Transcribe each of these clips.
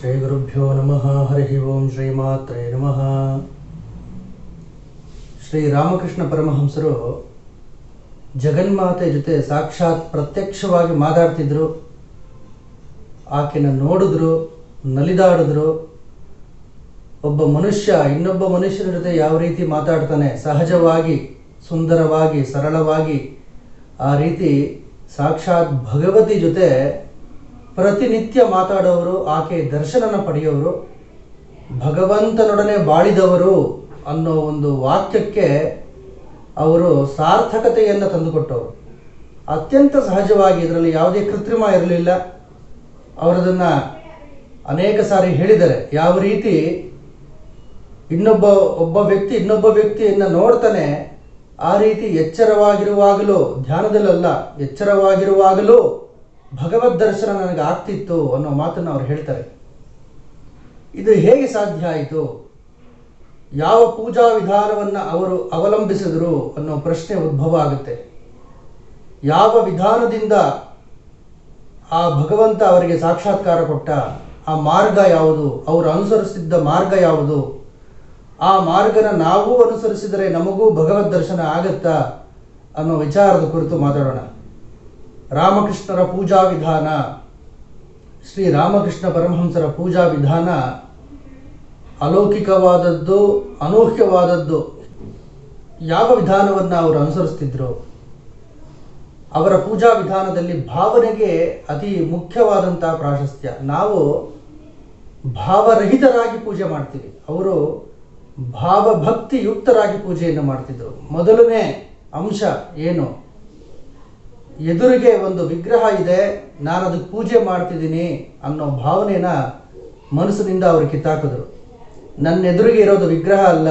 ಶ್ರೀ ಗುರುಭ್ಯೋ ನಮಃ. ಹರಿ ಓಂ ಶ್ರೀಮಾತ್ರೇ ನಮಃ. ಶ್ರೀ ರಾಮಕೃಷ್ಣ ಪರಮಹಂಸರು ಜಗನ್ಮಾತೆ ಜೊತೆ ಸಾಕ್ಷಾತ್ ಪ್ರತ್ಯಕ್ಷವಾಗಿ ಮಾತಾಡ್ತಿದ್ರು. ಆಕೆನ ನೋಡಿದ್ರು, ನಲಿದಾಡಿದ್ರು. ಒಬ್ಬ ಮನುಷ್ಯ ಇನ್ನೊಬ್ಬ ಮನುಷ್ಯನ ಜೊತೆ ಯಾವ ರೀತಿ ಮಾತಾಡ್ತಾನೆ? ಸಹಜವಾಗಿ, ಸುಂದರವಾಗಿ, ಸರಳವಾಗಿ ಆ ರೀತಿ ಸಾಕ್ಷಾತ್ ಭಗವತಿ ಜೊತೆ ಪ್ರತಿನಿತ್ಯ ಮಾತಾಡೋರು, ಆಕೆ ದರ್ಶನನ ಪಡೆಯೋರು, ಭಗವಂತನೊಡನೆ ಬಾಳಿದವರು ಅನ್ನೋ ಒಂದು ವಾಕ್ಯಕ್ಕೆ ಅವರು ಸಾರ್ಥಕತೆಯನ್ನು ತಂದುಕೊಟ್ಟವರು. ಅತ್ಯಂತ ಸಹಜವಾಗಿ ಇದರಲ್ಲಿ ಯಾವುದೇ ಕೃತ್ರಿಮ ಇರಲಿಲ್ಲ. ಅವರದನ್ನು ಅನೇಕ ಸಾರಿ ಹೇಳಿದ್ದಾರೆ. ಯಾವ ರೀತಿ ಇನ್ನೊಬ್ಬ, ಒಬ್ಬ ವ್ಯಕ್ತಿ ಇನ್ನೊಬ್ಬ ವ್ಯಕ್ತಿಯನ್ನು ನೋಡ್ತಾನೆ, ಆ ರೀತಿ ಎಚ್ಚರವಾಗಿರುವಾಗಲೂ, ಧ್ಯಾನದಲ್ಲಲ್ಲ, ಎಚ್ಚರವಾಗಿರುವಾಗಲೂ ಭಗವದ್ ದರ್ಶನ ನನಗೆ ಆಗ್ತಿತ್ತು ಅನ್ನೋ ಮಾತನ್ನು ಅವ್ರು ಹೇಳ್ತಾರೆ. ಇದು ಹೇಗೆ ಸಾಧ್ಯ ಆಯಿತು? ಯಾವ ಪೂಜಾ ವಿಧಾನವನ್ನು ಅವರು ಅವಲಂಬಿಸಿದರು ಅನ್ನೋ ಪ್ರಶ್ನೆ ಉದ್ಭವ ಆಗುತ್ತೆ. ಯಾವ ವಿಧಾನದಿಂದ ಆ ಭಗವಂತ ಅವರಿಗೆ ಸಾಕ್ಷಾತ್ಕಾರ ಕೊಟ್ಟ? ಆ ಮಾರ್ಗ ಯಾವುದು? ಅವರು ಅನುಸರಿಸಿದ್ದ ಮಾರ್ಗ ಯಾವುದು? ಆ ಮಾರ್ಗನ ನಾವು ಅನುಸರಿಸಿದರೆ ನಮಗೂ ಭಗವದ್ ದರ್ಶನ ಆಗತ್ತಾ ಅನ್ನೋ ವಿಚಾರದ ಕುರಿತು ಮಾತಾಡೋಣ. ರಾಮಕೃಷ್ಣರ ಪೂಜಾ ವಿಧಾನ. ಶ್ರೀ ರಾಮಕೃಷ್ಣ ಪರಮಹಂಸರ ಪೂಜಾ ವಿಧಾನ ಅಲೌಕಿಕವಾದದ್ದು ಅನೂಹ್ಯವಾದದ್ದು ಯಾವ ವಿಧಾನವನ್ನು ಅವರು ಅನುಸರಿಸ್ತಿದ್ರು? ಅವರ ಪೂಜಾ ವಿಧಾನದಲ್ಲಿ ಭಾವನೆಗೆ ಅತಿ ಮುಖ್ಯವಾದಂತಹ ಪ್ರಾಶಸ್ತ್ಯ. ನಾವು ಭಾವರಹಿತರಾಗಿ ಪೂಜೆ ಮಾಡ್ತೀವಿ. ಅವರು ಭಾವಭಕ್ತಿಯುಕ್ತರಾಗಿ ಪೂಜೆಯನ್ನು ಮಾಡ್ತಿದ್ರು. ಮೊದಲನೇ ಅಂಶ ಏನು? ಎದುರಿಗೆ ಒಂದು ವಿಗ್ರಹ ಇದೆ, ನಾನು ಅದಕ್ಕೆ ಪೂಜೆ ಮಾಡ್ತಿದ್ದೀನಿ ಅನ್ನೋ ಭಾವನೆನ ಮನಸ್ಸಿನಿಂದ ಅವರು ಕಿತ್ತಾಕಿದ್ರು. ನನ್ನ ಎದುರಿಗೆ ಇರೋದು ವಿಗ್ರಹ ಅಲ್ಲ,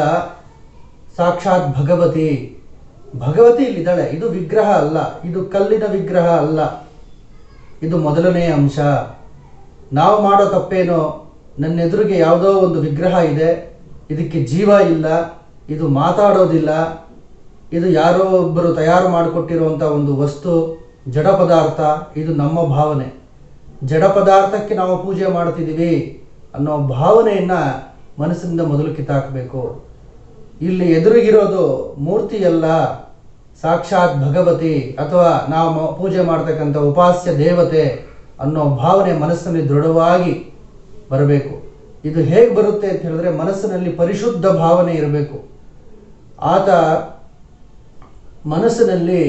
ಸಾಕ್ಷಾತ್ ಭಗವತಿ. ಭಗವತಿ ಇಲ್ಲಿದ್ದಾಳೆ. ಇದು ವಿಗ್ರಹ ಅಲ್ಲ, ಇದು ಕಲ್ಲಿನ ವಿಗ್ರಹ ಅಲ್ಲ. ಇದು ಮೊದಲನೇ ಅಂಶ. ನಾವು ಮಾಡೋ ತಪ್ಪೇನೋ? ನನ್ನ ಎದುರಿಗೆ ಯಾವುದೋ ಒಂದು ವಿಗ್ರಹ ಇದೆ, ಇದಕ್ಕೆ ಜೀವ ಇಲ್ಲ, ಇದು ಮಾತಾಡೋದಿಲ್ಲ. ಇದು ಯಾರೋ ಒಬ್ಬರು ತಯಾರು ಮಾಡಿಕೊಟ್ಟಿರುವಂಥ ಒಂದು ವಸ್ತು, ಜಡ ಪದಾರ್ಥ, ಇದು ನಮ್ಮ ಭಾವನೆ. ಜಡ ಪದಾರ್ಥಕ್ಕೆ ನಾವು ಪೂಜೆ ಮಾಡ್ತಿದ್ದೀವಿ ಅನ್ನೋ ಭಾವನೆಯನ್ನು ಮನಸ್ಸಿಂದ ಮೊದಲು ಕಿತ್ತಾಕಬೇಕು. ಇಲ್ಲಿ ಎದುರಿಗಿರೋದು ಮೂರ್ತಿಯಲ್ಲ, ಸಾಕ್ಷಾತ್ ಭಗವತಿ ಅಥವಾ ನಾವು ಪೂಜೆ ಮಾಡ್ತಕ್ಕಂಥ ಉಪಾಸ್ಯ ದೇವತೆ ಅನ್ನೋ ಭಾವನೆ ಮನಸ್ಸಿನಲ್ಲಿ ದೃಢವಾಗಿ ಬರಬೇಕು. ಇದು ಹೇಗೆ ಬರುತ್ತೆ ಅಂತ ಹೇಳಿದ್ರೆ ಮನಸ್ಸಿನಲ್ಲಿ ಪರಿಶುದ್ಧ ಭಾವನೆ ಇರಬೇಕು. ಆತ ಮನಸ್ಸಿನಲ್ಲಿ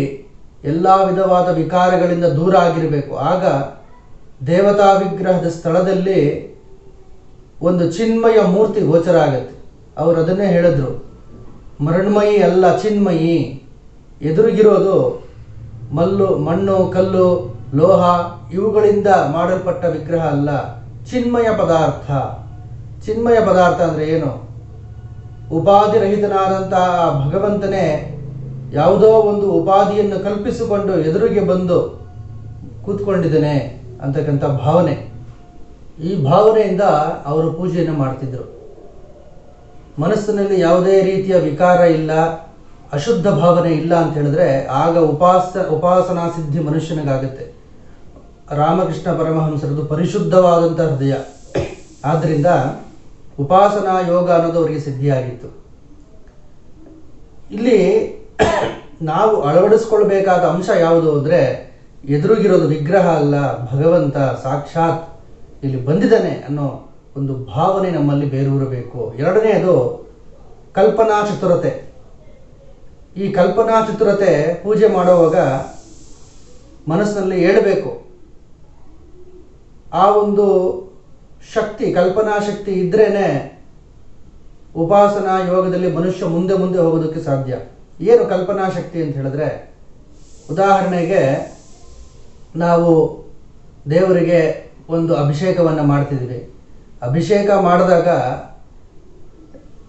ಎಲ್ಲ ವಿಧವಾದ ವಿಕಾರಗಳಿಂದ ದೂರ ಆಗಿರಬೇಕು. ಆಗ ದೇವತಾ ವಿಗ್ರಹದ ಸ್ಥಳದಲ್ಲಿ ಒಂದು ಚಿನ್ಮಯ ಮೂರ್ತಿ ಗೋಚರ ಆಗತ್ತೆ. ಅವರು ಅದನ್ನೇ ಹೇಳಿದ್ರು. ಮರಣ್ಮಯಿ ಅಲ್ಲ ಚಿನ್ಮಯಿ. ಎದುರಿಗಿರೋದು ಮಲ್ಲು, ಮಣ್ಣು, ಕಲ್ಲು, ಲೋಹ ಇವುಗಳಿಂದ ಮಾಡಲ್ಪಟ್ಟ ವಿಗ್ರಹ ಅಲ್ಲ, ಚಿನ್ಮಯ ಪದಾರ್ಥ. ಚಿನ್ಮಯ ಪದಾರ್ಥ ಅಂದರೆ ಏನು? ಉಪಾಧಿರಹಿತನಾದಂತಹ ಭಗವಂತನೇ ಯಾವುದೋ ಒಂದು ಉಪಾಧಿಯನ್ನು ಕಲ್ಪಿಸಿಕೊಂಡು ಎದುರಿಗೆ ಬಂದು ಕೂತ್ಕೊಂಡಿದ್ದೇನೆ ಅಂತಕ್ಕಂಥ ಭಾವನೆ. ಈ ಭಾವನೆಯಿಂದ ಅವರು ಪೂಜೆಯನ್ನು ಮಾಡ್ತಿದ್ರು. ಮನಸ್ಸಿನಲ್ಲಿ ಯಾವುದೇ ರೀತಿಯ ವಿಕಾರ ಇಲ್ಲ, ಅಶುದ್ಧ ಭಾವನೆ ಇಲ್ಲ ಅಂತ ಹೇಳಿದ್ರೆ ಆಗ ಉಪಾಸ, ಉಪಾಸನಾ ಸಿದ್ಧಿ ಮನುಷ್ಯನಿಗಾಗುತ್ತೆ. ರಾಮಕೃಷ್ಣ ಪರಮಹಂಸರದು ಪರಿಶುದ್ಧವಾದಂಥ ಹೃದಯ. ಆದ್ದರಿಂದ ಉಪಾಸನಾ ಯೋಗ ಅನ್ನೋದು ಅವರಿಗೆ ಸಿದ್ಧಿಯಾಗಿತ್ತು. ಇಲ್ಲಿ ನಾವು ಅಳವಡಿಸ್ಕೊಳ್ಬೇಕಾದ ಅಂಶ ಯಾವುದು ಅಂದರೆ ಎದುರುಗಿರೋದು ವಿಗ್ರಹ ಅಲ್ಲ, ಭಗವಂತ ಸಾಕ್ಷಾತ್ ಇಲ್ಲಿ ಬಂದಿದ್ದಾನೆ ಅನ್ನೋ ಒಂದು ಭಾವನೆ ನಮ್ಮಲ್ಲಿ ಬೇರೂರಬೇಕು. ಎರಡನೆಯದು ಕಲ್ಪನಾ ಚತುರತೆ. ಈ ಕಲ್ಪನಾ ಚತುರತೆ ಪೂಜೆ ಮಾಡುವಾಗ ಮನಸ್ಸಿನಲ್ಲಿ ಹೇಳಬೇಕು. ಆ ಒಂದು ಶಕ್ತಿ, ಕಲ್ಪನಾ ಶಕ್ತಿ ಇದ್ರೇ ಉಪಾಸನಾ ಯೋಗದಲ್ಲಿ ಮನುಷ್ಯ ಮುಂದೆ ಮುಂದೆ ಹೋಗೋದಕ್ಕೆ ಸಾಧ್ಯ. ಏನು ಕಲ್ಪನಾ ಶಕ್ತಿ ಅಂತ ಹೇಳಿದ್ರೆ, ಉದಾಹರಣೆಗೆ ನಾವು ದೇವರಿಗೆ ಒಂದು ಅಭಿಷೇಕವನ್ನು ಮಾಡ್ತಿದ್ದೀವಿ. ಅಭಿಷೇಕ ಮಾಡಿದಾಗ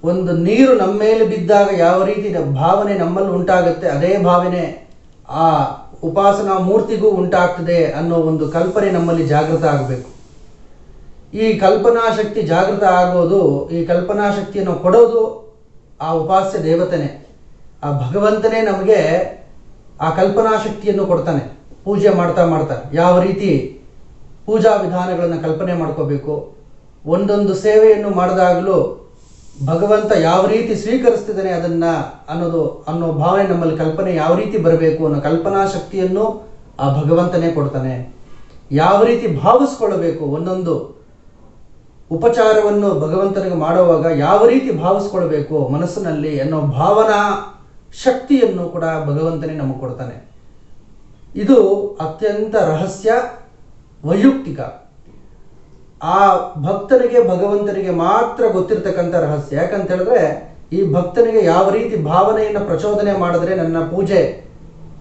ಒಂದು ನೀರು ನಮ್ಮ ಮೇಲೆ ಬಿದ್ದಾಗ ಯಾವ ರೀತಿ ಭಾವನೆ ನಮ್ಮಲ್ಲಿ ಉಂಟಾಗುತ್ತೆ, ಅದೇ ಭಾವನೆ ಆ ಉಪಾಸನಾ ಮೂರ್ತಿಗೂ ಉಂಟಾಗ್ತದೆ ಅನ್ನೋ ಒಂದು ಕಲ್ಪನೆ ನಮ್ಮಲ್ಲಿ ಜಾಗೃತ ಆಗಬೇಕು. ಈ ಕಲ್ಪನಾ ಶಕ್ತಿ ಜಾಗೃತ ಆಗೋದು, ಈ ಕಲ್ಪನಾ ಶಕ್ತಿಯನ್ನು ಕೊಡೋದು ಆ ಉಪಾಸ್ಯ ದೇವತೆನೇ. ಆ ಭಗವಂತನೇ ನಮಗೆ ಆ ಕಲ್ಪನಾ ಶಕ್ತಿಯನ್ನು ಕೊಡ್ತಾನೆ. ಪೂಜೆ ಮಾಡ್ತಾ ಮಾಡ್ತಾ. ಯಾವ ರೀತಿ ಪೂಜಾ ವಿಧಾನಗಳನ್ನು ಕಲ್ಪನೆ ಮಾಡ್ಕೋಬೇಕು. ಒಂದೊಂದು ಸೇವೆಯನ್ನು ಮಾಡಿದಾಗಲೂ ಭಗವಂತ ಯಾವ ರೀತಿ ಸ್ವೀಕರಿಸ್ತಿದ್ದಾನೆ ಅದನ್ನು ಅನ್ನೋದು ಅನ್ನೋ ಭಾವನೆ ನಮ್ಮಲ್ಲಿ ಕಲ್ಪನೆ ಯಾವ ರೀತಿ ಬರಬೇಕು ಅನ್ನೋ ಕಲ್ಪನಾ ಶಕ್ತಿಯನ್ನು ಆ ಭಗವಂತನೇ ಕೊಡ್ತಾನೆ. ಯಾವ ರೀತಿ ಭಾವಿಸ್ಕೊಳ್ಳಬೇಕು ಒಂದೊಂದು ಉಪಚಾರವನ್ನು ಭಗವಂತನಿಗೆ ಮಾಡುವಾಗ ಯಾವ ರೀತಿ ಭಾವಿಸ್ಕೊಳ್ಬೇಕು ಮನಸ್ಸಿನಲ್ಲಿ ಅನ್ನೋ ಭಾವನಾ ಶಕ್ತಿಯನ್ನು ಕೂಡ ಭಗವಂತನೇ ನಮಗೆ ಕೊಡ್ತಾನೆ. ಇದು ಅತ್ಯಂತ ರಹಸ್ಯ, ವೈಯಕ್ತಿಕ. ಆ ಭಕ್ತನಿಗೆ, ಭಗವಂತನಿಗೆ ಮಾತ್ರ ಗೊತ್ತಿರತಕ್ಕಂಥ ರಹಸ್ಯ. ಯಾಕಂತ ಹೇಳಿದ್ರೆ, ಈ ಭಕ್ತನಿಗೆ ಯಾವ ರೀತಿ ಭಾವನೆಯನ್ನು ಪ್ರಚೋದನೆ ಮಾಡಿದ್ರೆ ನನ್ನ ಪೂಜೆ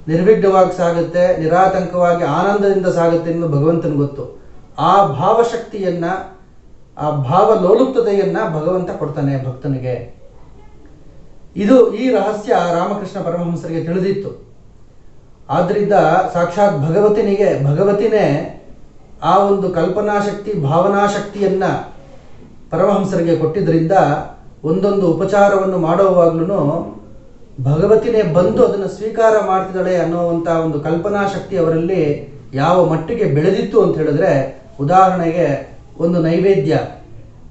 ನಿರ್ವಿಘ್ನವಾಗಿ ಸಾಗುತ್ತೆ, ನಿರಾತಂಕವಾಗಿ ಆನಂದದಿಂದ ಸಾಗುತ್ತೆ ಎಂದು ಭಗವಂತನ ಗೊತ್ತು. ಆ ಭಾವಶಕ್ತಿಯನ್ನು, ಆ ಭಾವ ಲೋಲುಪ್ತತೆಯನ್ನ ಭಗವಂತ ಕೊಡ್ತಾನೆ ಭಕ್ತನಿಗೆ. ಇದು ಈ ರಹಸ್ಯ ರಾಮಕೃಷ್ಣ ಪರಮಹಂಸರಿಗೆ ತಿಳಿದಿತ್ತು. ಆದ್ದರಿಂದ ಸಾಕ್ಷಾತ್ ಭಗವತಿನಿಗೆ, ಭಗವತಿನೇ ಆ ಒಂದು ಕಲ್ಪನಾ ಶಕ್ತಿ ಭಾವನಾ ಶಕ್ತಿಯನ್ನ ಪರಮಹಂಸರಿಗೆ ಕೊಟ್ಟಿದ್ದರಿಂದ ಒಂದೊಂದು ಉಪಚಾರವನ್ನು ಮಾಡುವಾಗ್ಲೂ ಭಗವತಿನೇ ಬಂದು ಅದನ್ನು ಸ್ವೀಕಾರ ಮಾಡ್ತಿದ್ದಾಳೆ ಅನ್ನುವಂಥ ಒಂದು ಕಲ್ಪನಾ ಶಕ್ತಿ ಅವರಲ್ಲಿ ಯಾವ ಮಟ್ಟಿಗೆ ಬೆಳೆದಿತ್ತು ಅಂತ ಹೇಳಿದ್ರೆ ಉದಾಹರಣೆಗೆ ಒಂದು ನೈವೇದ್ಯ.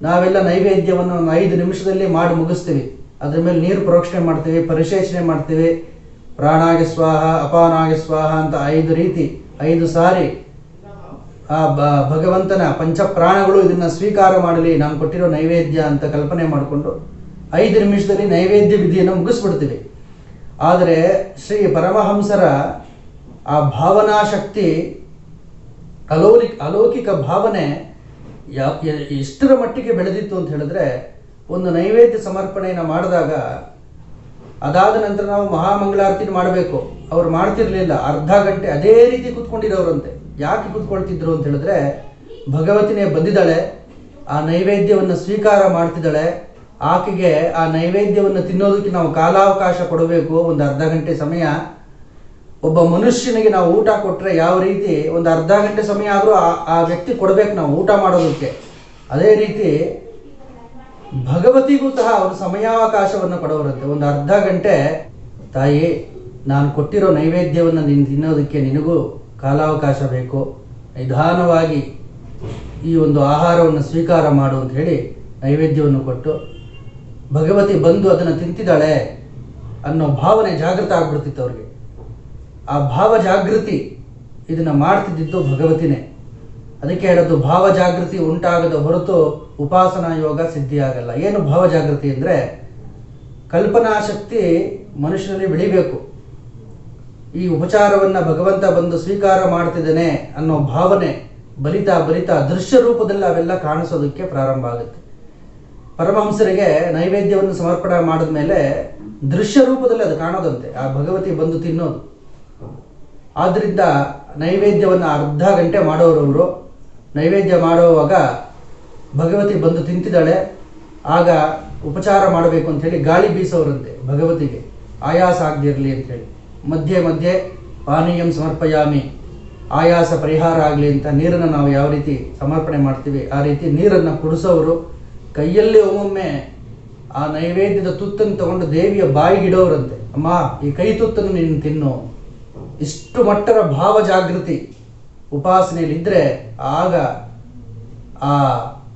ನಾವೆಲ್ಲ ನೈವೇದ್ಯವನ್ನು ಐದು ನಿಮಿಷದಲ್ಲಿ ಮಾಡಿ ಮುಗಿಸ್ತೀವಿ. ಅದ್ರ ಮೇಲೆ ನೀರು ಪ್ರೋಕ್ಷಣೆ ಮಾಡ್ತೀವಿ, ಪರಿಶೇಷಣೆ ಮಾಡ್ತೀವಿ. ಪ್ರಾಣಾಗೆ ಸ್ವಾಹ ಅಪಾನಾಗೆ ಸ್ವಾಹ ಅಂತ ಐದು ರೀತಿ, ಐದು ಸಾರಿ ಆ ಭಗವಂತನ ಪಂಚಪ್ರಾಣಗಳು ಇದನ್ನ ಸ್ವೀಕಾರ ಮಾಡಲಿ. ನಾನು ಕೊಟ್ಟಿರೋ ನೈವೇದ್ಯ ಅಂತ ಕಲ್ಪನೆ ಮಾಡಿಕೊಂಡು ಐದು ನಿಮಿಷದಲ್ಲಿ ನೈವೇದ್ಯ ವಿಧಿಯನ್ನು ಮುಗಿಸ್ಬಿಡ್ತೀವಿ. ಆದರೆ ಶ್ರೀ ಪರಮಹಂಸರ ಆ ಭಾವನಾ ಶಕ್ತಿ, ಅಲೌಲಿಕ, ಅಲೌಕಿಕ ಭಾವನೆ ಯಾ- ಎಷ್ಟರ ಮಟ್ಟಿಗೆ ಬೆಳೆದಿತ್ತು ಅಂತ ಹೇಳಿದ್ರೆ ಒಂದು ನೈವೇದ್ಯ ಸಮರ್ಪಣೆಯನ್ನು ಮಾಡಿದಾಗ ಅದಾದ ನಂತರ ನಾವು ಮಹಾಮಂಗಳಾರತಿನ ಮಾಡಬೇಕು. ಅವ್ರು ಮಾಡ್ತಿರ್ಲಿಲ್ಲ. ಅರ್ಧ ಗಂಟೆ ಅದೇ ರೀತಿ ಕೂತ್ಕೊಂಡಿರೋರಂತೆ. ಯಾಕೆ ಕೂತ್ಕೊಳ್ತಿದ್ರು ಅಂತ ಹೇಳಿದ್ರೆ, ಭಗವತಿನೇ ಬಂದಿದ್ದಾಳೆ, ಆ ನೈವೇದ್ಯವನ್ನು ಸ್ವೀಕಾರ ಮಾಡ್ತಿದ್ದಾಳೆ, ಆಕೆಗೆ ಆ ನೈವೇದ್ಯವನ್ನು ತಿನ್ನೋದಕ್ಕೆ ನಾವು ಕಾಲಾವಕಾಶ ಕೊಡಬೇಕು, ಒಂದು ಅರ್ಧ ಗಂಟೆ ಸಮಯ. ಒಬ್ಬ ಮನುಷ್ಯನಿಗೆ ನಾವು ಊಟ ಕೊಟ್ಟರೆ ಯಾವ ರೀತಿ, ಒಂದು ಅರ್ಧ ಗಂಟೆ ಸಮಯ ಆದರೂ ಆ ವ್ಯಕ್ತಿ ಕೊಡಬೇಕು ನಾವು ಊಟ ಮಾಡೋದಕ್ಕೆ. ಅದೇ ರೀತಿ ಭಗವತಿಗೂ ಸಹ ಅವರು ಸಮಯಾವಕಾಶವನ್ನು ಕೊಡೋರಂತೆ. ಒಂದು ಅರ್ಧ ಗಂಟೆ, ತಾಯಿ, ನಾನು ಕೊಟ್ಟಿರೋ ನೈವೇದ್ಯವನ್ನು ನೀನು ತಿನ್ನೋದಕ್ಕೆ ನಿನಗೂ ಕಾಲಾವಕಾಶ ಬೇಕು. ನಿಧಾನವಾಗಿ ಈ ಒಂದು ಆಹಾರವನ್ನು ಸ್ವೀಕಾರ ಮಾಡು ಅಂತ ಹೇಳಿ ನೈವೇದ್ಯವನ್ನು ಕೊಟ್ಟು, ಭಗವತಿ ಬಂದು ಅದನ್ನು ತಿಂತಿದ್ದಾಳೆ ಅನ್ನೋ ಭಾವನೆ ಜಾಗೃತ ಆಗ್ಬಿಡ್ತಿತ್ತು ಅವ್ರಿಗೆ. ಆ ಭಾವ ಜಾಗೃತಿ ಇದನ್ನು ಮಾಡ್ತಿದ್ದಿದ್ದು ಭಗವತಿನೇ. ಅದಕ್ಕೆ ಹೇಳೋದು ಭಾವ ಜಾಗೃತಿ ಉಂಟಾಗದ ಹೊರತು ಉಪಾಸನಾ ಯೋಗ ಸಿದ್ಧಿಯಾಗಲ್ಲ. ಏನು ಭಾವ ಜಾಗೃತಿ ಅಂದರೆ ಕಲ್ಪನಾ ಶಕ್ತಿ ಮನುಷ್ಯನಲ್ಲಿ ಬೆಳಿಬೇಕು. ಈ ಉಪಚಾರವನ್ನು ಭಗವಂತ ಬಂದು ಸ್ವೀಕಾರ ಮಾಡ್ತಿದ್ದಾನೆ ಅನ್ನೋ ಭಾವನೆ ಬಲಿತಾ ಬಲಿತಾ ದೃಶ್ಯ ರೂಪದಲ್ಲಿ ಅವೆಲ್ಲ ಕಾಣಿಸೋದಕ್ಕೆ ಪ್ರಾರಂಭ ಆಗುತ್ತೆ. ಪರಮಹಂಸರಿಗೆ ನೈವೇದ್ಯವನ್ನು ಸಮರ್ಪಣೆ ಮಾಡಿದ್ಮೇಲೆ ದೃಶ್ಯ ರೂಪದಲ್ಲಿ ಅದು ಕಾಣೋದಂತೆ. ಆ ಭಗವತಿ ಬಂದು ತಿನ್ನೋದು. ಆದ್ದರಿಂದ ನೈವೇದ್ಯವನ್ನು ಅರ್ಧ ಗಂಟೆ ಮಾಡೋರವರು ನೈವೇದ್ಯ ಮಾಡುವಾಗ ಭಗವತಿ ಬಂದು ತಿಂತಿದ್ದಾಳೆ. ಆಗ ಉಪಚಾರ ಮಾಡಬೇಕು ಅಂತ ಹೇಳಿ ಗಾಳಿ ಬೀಸೋರಂತೆ ಭಗವತಿಗೆ. ಆಯಾಸ ಆಗದಿರಲಿ ಅಂತ ಹೇಳಿ. ಮಧ್ಯೆ ಮಧ್ಯೆ ಪಾನೀಯಂ ಸಮರ್ಪಯಾಮಿ. ಆಯಾಸ ಪರಿಹಾರ ಆಗಲಿ ಅಂತ ನೀರನ್ನು ನಾವು ಯಾವ ರೀತಿ ಸಮರ್ಪಣೆ ಮಾಡ್ತೀವಿ, ಆ ರೀತಿ ನೀರನ್ನು ಕುಡಿಸೋರು ಕೈಯಲ್ಲಿ ಒಮ್ಮೊಮ್ಮೆ ಆ ನೈವೇದ್ಯದ ತುತ್ತನ್ನು ತಗೊಂಡು ದೇವಿಯ ಬಾಯಿಗಿಡೋರಂತೆ ಅಮ್ಮ, ಈ ಕೈ ತುತ್ತನ್ನು ನೀನು ತಿನ್ನು. ಇಷ್ಟು ಮಟ್ಟದ ಭಾವ ಜಾಗೃತಿ ಉಪಾಸನೆಯಲ್ಲಿದ್ದರೆ ಆಗ ಆ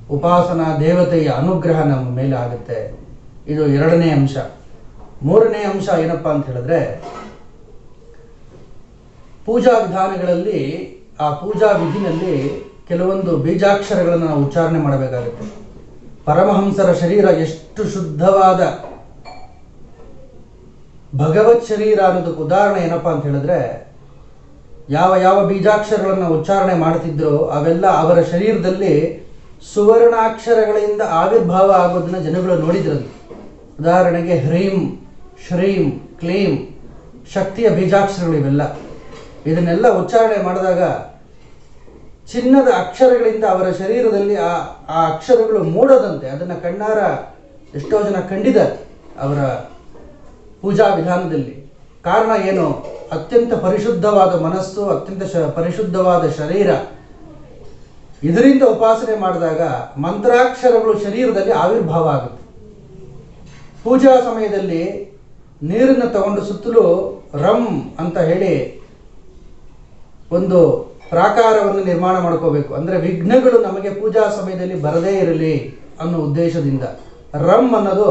ಉಪಾಸನಾ ದೇವತೆಯ ಅನುಗ್ರಹ ನಮ್ಮ ಮೇಲೆ ಆಗುತ್ತೆ. ಇದು ಎರಡನೇ ಅಂಶ. ಮೂರನೇ ಅಂಶ ಏನಪ್ಪಾ ಅಂತ ಹೇಳಿದ್ರೆ, ಪೂಜಾ ವಿಧಾನಗಳಲ್ಲಿ, ಆ ಪೂಜಾ ವಿಧಿನಲ್ಲಿ ಕೆಲವೊಂದು ಬೀಜಾಕ್ಷರಗಳನ್ನು ನಾವು ಉಚ್ಚಾರಣೆ ಮಾಡಬೇಕಾಗುತ್ತೆ. ಪರಮಹಂಸರ ಶರೀರ ಎಷ್ಟು ಶುದ್ಧವಾದ ಭಗವತ್ ಶರೀರ ಅನ್ನೋದಕ್ಕೆ ಉದಾಹರಣೆ ಏನಪ್ಪಾ ಅಂತ ಹೇಳಿದ್ರೆ ಯಾವ ಯಾವ ಬೀಜಾಕ್ಷರಗಳನ್ನು ಉಚ್ಚಾರಣೆ ಮಾಡ್ತಿದ್ರೋ ಅವೆಲ್ಲ ಅವರ ಶರೀರದಲ್ಲಿ ಸುವರ್ಣಾಕ್ಷರಗಳಿಂದ ಆವಿರ್ಭಾವ ಆಗೋದನ್ನ ಜನಗಳು ನೋಡಿದ್ರಂತೆ. ಉದಾಹರಣೆಗೆ ಹ್ರೀಂ, ಶ್ರೀಂ, ಕ್ಲೀಂ, ಶಕ್ತಿಯ ಬೀಜಾಕ್ಷರಗಳು ಇವೆಲ್ಲ. ಇದನ್ನೆಲ್ಲ ಉಚ್ಚಾರಣೆ ಮಾಡಿದಾಗ ಚಿನ್ನದ ಅಕ್ಷರಗಳಿಂದ ಅವರ ಶರೀರದಲ್ಲಿ ಆ ಆ ಅಕ್ಷರಗಳು ಮೂಡೋದಂತೆ. ಅದನ್ನು ಕಣ್ಣಾರ ಎಷ್ಟೋ ಜನ ಕಂಡಿದ್ದಾರೆ ಅವರ ಪೂಜಾ ವಿಧಾನದಲ್ಲಿ. ಕಾರಣ ಏನು? ಅತ್ಯಂತ ಪರಿಶುದ್ಧವಾದ ಮನಸ್ಸು, ಅತ್ಯಂತ ಶ, ಪರಿಶುದ್ಧವಾದ ಶರೀರ. ಇದರಿಂದ ಉಪಾಸನೆ ಮಾಡಿದಾಗ ಮಂತ್ರಾಕ್ಷರಗಳು ಶರೀರದಲ್ಲಿ ಆವಿರ್ಭಾವ ಆಗುತ್ತೆ. ಪೂಜಾ ಸಮಯದಲ್ಲಿ ನೀರನ್ನು ತಗೊಂಡು ಸುತ್ತಲೂ ರಂ ಅಂತ ಹೇಳಿ ಒಂದು ಪ್ರಾಕಾರವನ್ನು ನಿರ್ಮಾಣ ಮಾಡ್ಕೋಬೇಕು. ಅಂದರೆ ವಿಘ್ನಗಳು ನಮಗೆ ಪೂಜಾ ಸಮಯದಲ್ಲಿ ಬರದೇ ಇರಲಿ ಅನ್ನೋ ಉದ್ದೇಶದಿಂದ. ರಂ ಅನ್ನೋದು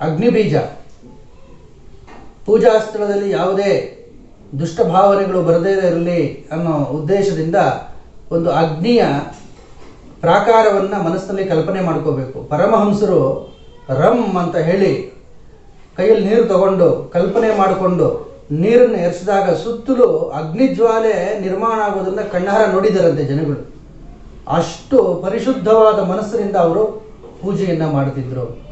ಅಗ್ನಿಬೀಜ. ಪೂಜಾ ಸ್ಥಳದಲ್ಲಿ ಯಾವುದೇ ದುಷ್ಟ ಭಾವನೆಗಳು ಬರದೇ ಇರಲಿ ಅನ್ನೋ ಉದ್ದೇಶದಿಂದ ಒಂದು ಅಗ್ನಿಯ ಪ್ರಾಕಾರವನ್ನು ಮನಸ್ಸಿನಲ್ಲಿ ಕಲ್ಪನೆ ಮಾಡ್ಕೋಬೇಕು. ಪರಮಹಂಸರು ರಮ್ ಅಂತ ಹೇಳಿ ಕೈಯಲ್ಲಿ ನೀರು ತಗೊಂಡು ಕಲ್ಪನೆ ಮಾಡಿಕೊಂಡು ನೀರನ್ನು ಎರಿಸಿದಾಗ ಸುತ್ತಲೂ ಅಗ್ನಿಜ್ವಾಲೆ ನಿರ್ಮಾಣ ಆಗೋದನ್ನು ಕಣ್ಣಾರ ನೋಡಿದರಂತೆ ಜನಗಳು. ಅಷ್ಟು ಪರಿಶುದ್ಧವಾದ ಮನಸ್ಸಿನಿಂದ ಅವರು ಪೂಜೆಯನ್ನು ಮಾಡ್ತಿದ್ರು.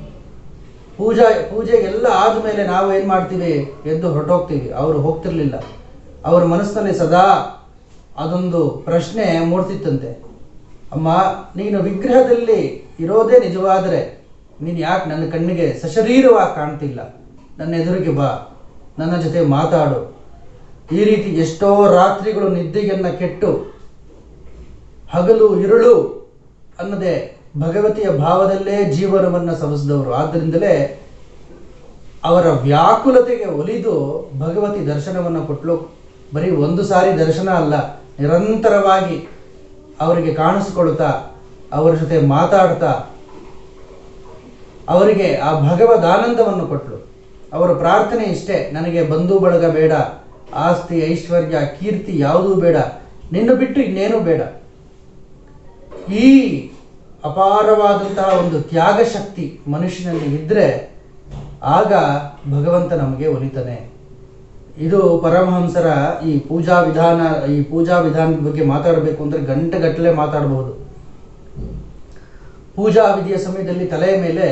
ಪೂಜಾ ಪೂಜೆ ಎಲ್ಲ ಆದಮೇಲೆ ನಾವು ಏನು ಮಾಡ್ತೀವಿ? ಎದ್ದು ಹೊರಟೋಗ್ತೀವಿ. ಅವರು ಹೋಗ್ತಿರ್ಲಿಲ್ಲ. ಅವ್ರ ಮನಸ್ಸಿನಲ್ಲಿ ಸದಾ ಅದೊಂದು ಪ್ರಶ್ನೆ ಮೂಡ್ತಿತ್ತಂತೆ. ಅಮ್ಮ, ನೀನು ವಿಗ್ರಹದಲ್ಲಿ ಇರೋದೇ ನಿಜವಾದರೆ ನೀನು ಯಾಕೆ ನನ್ನ ಕಣ್ಣಿಗೆ ಸಶರೀರವಾಗಿ ಕಾಣ್ತಿಲ್ಲ? ನನ್ನ ಎದುರಿಗೆ ಬಾ. ನನ್ನ ಜೊತೆ ಮಾತಾಡು. ಈ ರೀತಿ ಎಷ್ಟೋ ರಾತ್ರಿಗಳು ನಿದ್ದೆಯನ್ನು ಕೆಟ್ಟು ಹಗಲು, ಇರುಳು ಅನ್ನದೇ ಭಗವತಿಯ ಭಾವದಲ್ಲೇ ಜೀವನವನ್ನು ಸವಿಸಿದವರು ಆದ್ದರಿಂದಲೇ ಅವರ ವ್ಯಾಕುಲತೆಗೆ ಒಲಿದು ಭಗವತಿ ದರ್ಶನವನ್ನು ಕೊಟ್ಟಲು ಬರೀ ಒಂದು ಸಾರಿ ದರ್ಶನ ಅಲ್ಲ, ನಿರಂತರವಾಗಿ ಅವರಿಗೆ ಕಾಣಿಸ್ಕೊಳ್ತಾ ಅವರ ಜೊತೆ ಮಾತಾಡ್ತಾ, ಅವರಿಗೆ ಆ ಭಗವದಾನಂದವನ್ನು ಕೊಟ್ಟಳು ಅವರ ಪ್ರಾರ್ಥನೆ ಇಷ್ಟೇ, ನನಗೆ ಬಂಧು ಬಳಗ ಬೇಡ, ಆಸ್ತಿ, ಐಶ್ವರ್ಯ, ಕೀರ್ತಿ ಯಾವುದೂ ಬೇಡ, ನಿನ್ನ ಬಿಟ್ಟು ಇನ್ನೇನೂ ಬೇಡ. ಈ ಅಪಾರವಾದಂತಹ ಒಂದು ತ್ಯಾಗ ಶಕ್ತಿ ಮನುಷ್ಯನಲ್ಲಿ ಇದ್ದರೆ ಆಗ ಭಗವಂತ ನಮಗೆ ಒಲಿತಾನೆ. ಇದು ಪರಮಹಂಸರ ಈ ಪೂಜಾ ವಿಧಾನ, ಈ ಪೂಜಾ ವಿಧಾನದ ಬಗ್ಗೆ ಮಾತಾಡಬೇಕು ಅಂದರೆ ಗಂಟೆಗಟ್ಟಲೆ ಮಾತಾಡಬಹುದು. ಪೂಜಾ ವಿಧಿಯ ಸಮಯದಲ್ಲಿ ತಲೆಯ ಮೇಲೆ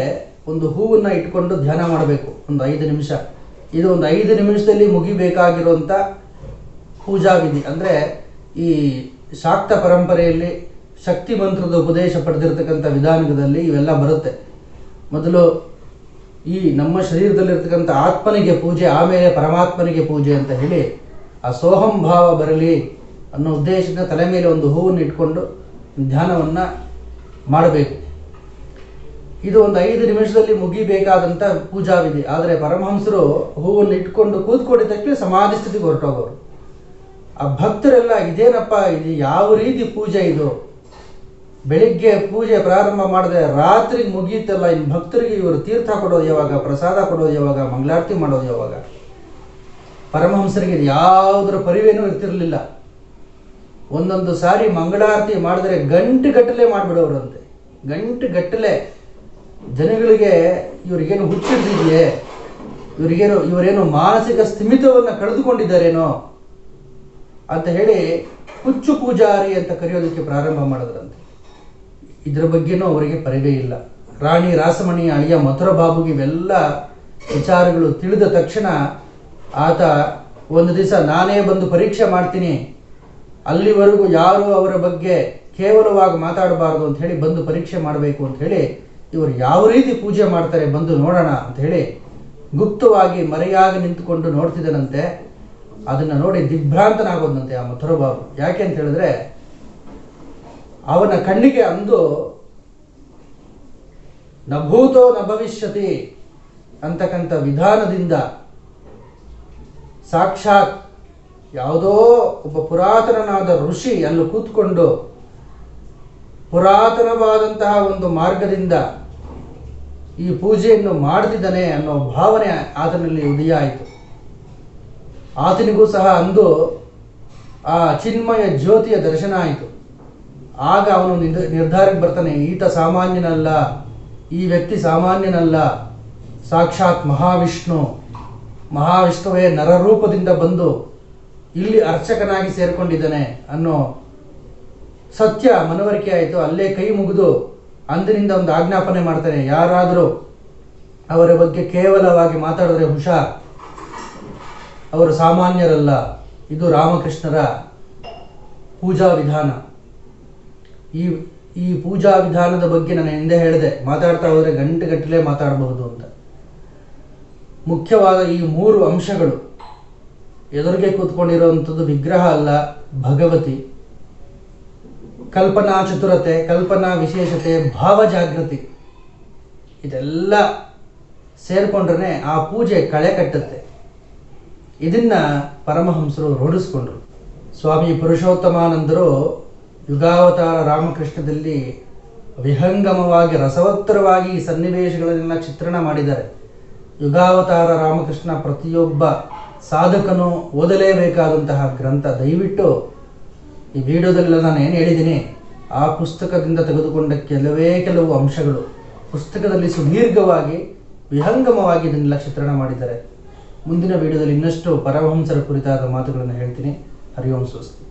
ಒಂದು ಹೂವನ್ನು ಇಟ್ಕೊಂಡು ಧ್ಯಾನ ಮಾಡಬೇಕು, ಒಂದು ಐದು ನಿಮಿಷ. ಇದು ಒಂದು ಐದು ನಿಮಿಷದಲ್ಲಿ ಮುಗಿಬೇಕಾಗಿರುವಂಥ ಪೂಜಾ ವಿಧಿ. ಅಂದರೆ ಈ ಶಾಕ್ತ ಪರಂಪರೆಯಲ್ಲಿ ಶಕ್ತಿ ಮಂತ್ರದ ಉಪದೇಶ ಪಡೆದಿರ್ತಕ್ಕಂಥ ವಿಧಾನದಲ್ಲಿ ಇವೆಲ್ಲ ಬರುತ್ತೆ. ಮೊದಲು ಈ ನಮ್ಮ ಶರೀರದಲ್ಲಿರ್ತಕ್ಕಂಥ ಆತ್ಮನಿಗೆ ಪೂಜೆ, ಆಮೇಲೆ ಪರಮಾತ್ಮನಿಗೆ ಪೂಜೆ ಅಂತ ಹೇಳಿ ಆ ಸೋಹಂ ಭಾವ ಬರಲಿ ಅನ್ನೋ ಉದ್ದೇಶದಿಂದ ತಲೆ ಮೇಲೆ ಒಂದು ಹೂವನ್ನು ಇಟ್ಕೊಂಡು ಧ್ಯಾನವನ್ನು ಮಾಡಬೇಕು. ಇದು ಒಂದು ಐದು ನಿಮಿಷದಲ್ಲಿ ಮುಗಿಬೇಕಾದಂಥ ಪೂಜಾ ವಿಧಿ ಆದರೆ ಪರಮಹಂಸರು ಹೂವನ್ನು ಇಟ್ಕೊಂಡು ಕೂತ್ಕೊಂಡಿದ್ದ ತಕ್ಷಣ ಸಮಾಧಿ ಸ್ಥಿತಿಗೆ ಹೊರಟೋಗೋರು. ಆ ಭಕ್ತರೆಲ್ಲ ಇದೇನಪ್ಪ, ಇದು ಯಾವ ರೀತಿ ಪೂಜೆ ಇದು? ಬೆಳಿಗ್ಗೆ ಪೂಜೆ ಪ್ರಾರಂಭ ಮಾಡಿದ್ರೆ ರಾತ್ರಿ ಮುಗಿಯುತ್ತಲ್ಲ, ಇನ್ನು ಭಕ್ತರಿಗೆ ಇವರು ತೀರ್ಥ ಕೊಡೋದು ಯಾವಾಗ, ಪ್ರಸಾದ ಕೊಡೋದು ಯಾವಾಗ, ಮಂಗಳಾರತಿ ಮಾಡೋದು ಯಾವಾಗ? ಪರಮಹಂಸರಿಗೆ ಯಾವುದರ ಪರಿವೇನೂ ಇರ್ತಿರಲಿಲ್ಲ. ಒಂದೊಂದು ಸಾರಿ ಮಂಗಳಾರತಿ ಮಾಡಿದ್ರೆ ಗಂಟು ಗಟ್ಟಲೆ ಮಾಡಿಬಿಡೋರಂತೆ. ಗಂಟು ಗಟ್ಟಲೆ ಜನಗಳಿಗೆ ಇವ್ರಿಗೇನು ಹುಚ್ಚಿಡ್ದಿದೆಯೇ? ಇವರಿಗೇನು, ಇವರೇನು ಮಾನಸಿಕ ಸ್ಥಿಮಿತವನ್ನು ಕಳೆದುಕೊಂಡಿದ್ದಾರೇನೋ? ಅಂತ ಹೇಳಿ ಹುಚ್ಚು ಪೂಜಾರಿ ಅಂತ ಕರೆಯೋದಕ್ಕೆ ಪ್ರಾರಂಭ ಮಾಡಿದ್ರಂತೆ. ಇದರ ಬಗ್ಗೆನೂ ಅವರಿಗೆ ಪರಿವೇ ಇಲ್ಲ. ರಾಣಿ ರಾಸಮಣಿ ಅಳಿಯ ಮಥುರ ಬಾಬುಗೆ ಇವೆಲ್ಲ ವಿಚಾರಗಳು ತಿಳಿದ ತಕ್ಷಣ ಆತ, ಒಂದು ದಿವಸ ನಾನೇ ಬಂದು ಪರೀಕ್ಷೆ ಮಾಡ್ತೀನಿ. ಅಲ್ಲಿವರೆಗೂ ಯಾರು ಅವರ ಬಗ್ಗೆ ಕೇವಲವಾಗಿ ಮಾತಾಡಬಾರ್ದು ಅಂತ ಹೇಳಿ ಬಂದು ಪರೀಕ್ಷೆ ಮಾಡಬೇಕು ಅಂತ ಹೇಳಿ ಇವರು ಯಾವ ರೀತಿ ಪೂಜೆ ಮಾಡ್ತಾರೆ ಬಂದು ನೋಡೋಣ ಅಂತ ಹೇಳಿ ಗುಪ್ತವಾಗಿ ಮರೆಯಾಗಿ ನಿಂತುಕೊಂಡು ನೋಡ್ತಿದ್ದನಂತೆ. ಅದನ್ನು ನೋಡಿ ದಿಗ್ಭ್ರಾಂತನಾಗೋದಂತೆ ಆ ಮಥುರ ಬಾಬು. ಯಾಕೆ ಅಂತ ಹೇಳಿದ್ರೆ ಅವನ ಕಣ್ಣಿಗೆ ಅಂದು, ನ ಭೂತೋ ನ ಭವಿಷ್ಯತಿ ಅಂತಕ್ಕಂಥ ವಿಧಾನದಿಂದ ಸಾಕ್ಷಾತ್ ಯಾವುದೋ ಒಬ್ಬ ಪುರಾತನನಾದ ಋಷಿ ಅಲ್ಲಿ ಕೂತ್ಕೊಂಡು ಪುರಾತನವಾದಂತಹ ಒಂದು ಮಾರ್ಗದಿಂದ ಈ ಪೂಜೆಯನ್ನು ಮಾಡ್ತಿದ್ದಾನೆ ಅನ್ನೋ ಭಾವನೆ ಆತನಲ್ಲಿ ಉದಯ ಆಯಿತು. ಆತನಿಗೂ ಸಹ ಅಂದು ಆ ಚಿನ್ಮಯ ಜ್ಯೋತಿಯ ದರ್ಶನ ಆಯಿತು. ಆಗ ಅವನು ನಿರ್- ನಿರ್ಧಾರಕ್ಕೆ ಬರ್ತಾನೆ, ಈತ ಸಾಮಾನ್ಯನಲ್ಲ, ಈ ವ್ಯಕ್ತಿ ಸಾಮಾನ್ಯನಲ್ಲ, ಸಾಕ್ಷಾತ್ ಮಹಾವಿಷ್ಣು. ಮಹಾವಿಷ್ಣುವೇ ನರರೂಪದಿಂದ ಬಂದು ಇಲ್ಲಿ ಅರ್ಚಕನಾಗಿ ಸೇರಿಕೊಂಡಿದ್ದಾನೆ ಅನ್ನೋ ಸತ್ಯ ಮನವರಿಕೆ ಆಯಿತು. ಅಲ್ಲೇ ಕೈ ಮುಗಿದು ಅಂದಿನಿಂದ ಒಂದು ಆಜ್ಞಾಪನೆ ಮಾಡ್ತಾನೆ, ಯಾರಾದರೂ ಅವರ ಬಗ್ಗೆ ಕೇವಲವಾಗಿ ಮಾತಾಡಿದ್ರೆ ಹುಷಾರ್. ಅವರು ಸಾಮಾನ್ಯರಲ್ಲ, ಇದು ರಾಮಕೃಷ್ಣರ ಪೂಜಾ ವಿಧಾನ. ಈ ಈ ಪೂಜಾ ವಿಧಾನದ ಬಗ್ಗೆ ನಾನು ಹಿಂದೆ ಹೇಳಿದೆ. ಮಾತಾಡ್ತಾ ಹೋದರೆ ಗಂಟೆಗಟ್ಟಲೆ ಮಾತಾಡಬಹುದು ಅಂತ. ಮುಖ್ಯವಾದ ಈ ಮೂರು ಅಂಶಗಳು. ಎದುರಿಗೆ ಕೂತ್ಕೊಂಡಿರುವಂಥದ್ದು ವಿಗ್ರಹ ಅಲ್ಲ, ಭಗವತಿ. ಕಲ್ಪನಾ ಚತುರತೆ, ಕಲ್ಪನಾ ವಿಶೇಷತೆ, ಭಾವ ಜಾಗೃತಿ. ಇದೆಲ್ಲ ಸೇರ್ಕೊಂಡ್ರೆ ಆ ಪೂಜೆ ಕಳೆ ಕಟ್ಟುತ್ತೆ. ಇದನ್ನ ಪರಮಹಂಸರು ರೂಢಿಸ್ಕೊಂಡ್ರು. ಸ್ವಾಮಿ ಪುರುಷೋತ್ತಮಾನಂದರು ಯುಗಾವತಾರ ರಾಮಕೃಷ್ಣದಲ್ಲಿ ವಿಹಂಗಮವಾಗಿ, ರಸವತ್ತರವಾಗಿ ಈ ಸನ್ನಿವೇಶಗಳನ್ನೆಲ್ಲ ಚಿತ್ರಣ ಮಾಡಿದ್ದಾರೆ. ಯುಗಾವತಾರ ರಾಮಕೃಷ್ಣ ಪ್ರತಿಯೊಬ್ಬ ಸಾಧಕನು ಓದಲೇಬೇಕಾದಂತಹ ಗ್ರಂಥ. ದಯವಿಟ್ಟು ಈ ವಿಡಿಯೋದಲ್ಲೆಲ್ಲ ನಾನು ಏನು ಹೇಳಿದ್ದೀನಿ, ಆ ಪುಸ್ತಕದಿಂದ ತೆಗೆದುಕೊಂಡ ಕೆಲವೇ ಕೆಲವು ಅಂಶಗಳು ಪುಸ್ತಕದಲ್ಲಿ ಸುದೀರ್ಘವಾಗಿ ವಿಹಂಗಮವಾಗಿ ಇದನ್ನೆಲ್ಲ ಚಿತ್ರಣ ಮಾಡಿದ್ದಾರೆ. ಮುಂದಿನ ವಿಡಿಯೋದಲ್ಲಿ ಇನ್ನಷ್ಟು ಪರಮಹಂಸರ ಕುರಿತಾದ ಮಾತುಗಳನ್ನು ಹೇಳ್ತೀನಿ. ಹರಿ ಓಂ ಸ್ವಸ್ತಿ.